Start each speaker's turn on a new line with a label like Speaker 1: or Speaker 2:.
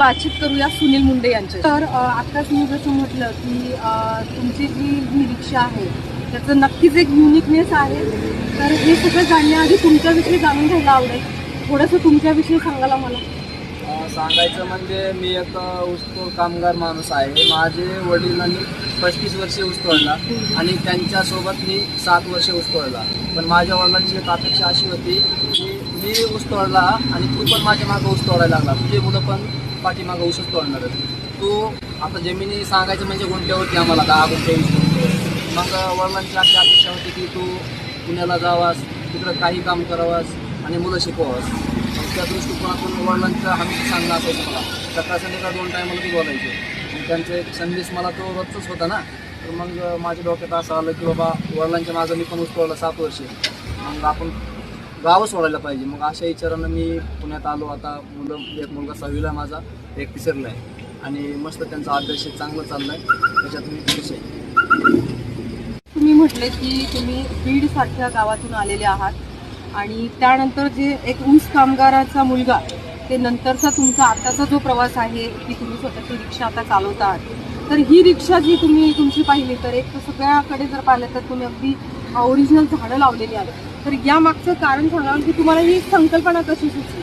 Speaker 1: बातचीत करूया सुनील मुंडे यांच्या तर अ, आत्ताच मी जसं म्हटलं की तुमची जी ही रिक्षा आहे त्याचं नक्कीच एक युनिकनेस आहे. तर हे सगळं जाणण्याआधी तुमच्याविषयी जाणून घ्यायला आवडेल. थोडंसं तुमच्याविषयी सांगायला मला
Speaker 2: सांगायचं म्हणजे मी एक ऊसतोड कामगार माणूस आहे. माझे वडिलांनी पस्तीस वर्षे ऊस तोडला आणि त्यांच्यासोबत मी सात वर्षे ऊस तोडला पण माझ्या वडिलांची एक अपेक्षा अशी होती की मी ऊस तोडला आणि तू पण माझ्या मागं ऊस तोडायला लागला. तुझे मुलं पण पाठीमागं ऊसच तोडणारच तो आता जमिनी सांगायचं म्हणजे गुंठ्यावरती आम्हाला दहा गुंठे मग वडिलांची आपली अपेक्षा होती की तू पुण्याला जावास तिकडं काही काम करावास आणि मुलं शिकवावास. त्या दृष्टिकोनातून वडिलांचं हमी सांगणं असायचं मला. सकाळ संध्याकाळ दोन टायमाला ती बोलायचे. मग त्यांचा एक संदेश मला तो रोजचाच होता ना. तर मग माझ्या डोक्यात असं आलं की बाबा वडिलांच्या माझं मी पण उचलवलं सात वर्षे. मग आपण गावं सोडायला पाहिजे. मग अशा विचारानं मी पुण्यात आलो. आता मुलं एक मुलगा सहावीला माझा. एक तिसरला आहे. आणि मस्त त्यांचा अभ्यास आहे, चांगला चालला आहे त्याच्यात मी खुश आहे.
Speaker 1: तुम्ही म्हटले की तुम्ही बीड सारख्या गावातून आलेले आहात. आणि त्यानंतर जे एक ऊस कामगाराचा मुलगा ते नंतरचा तुमचा आताचा जो प्रवास आहे की तुम्ही स्वतःची रिक्षा आता चालवता आहात तर ही रिक्षा जी तुम्ही तुमची पाहिली तर एक तर सगळ्याकडे जर पाहिलं तर तुम्ही अगदी ओरिजिनल झाडं लावलेली आहेत. तर या मागचं कारण सांगाल की तुम्हाला ही संकल्पना कशी सुचली?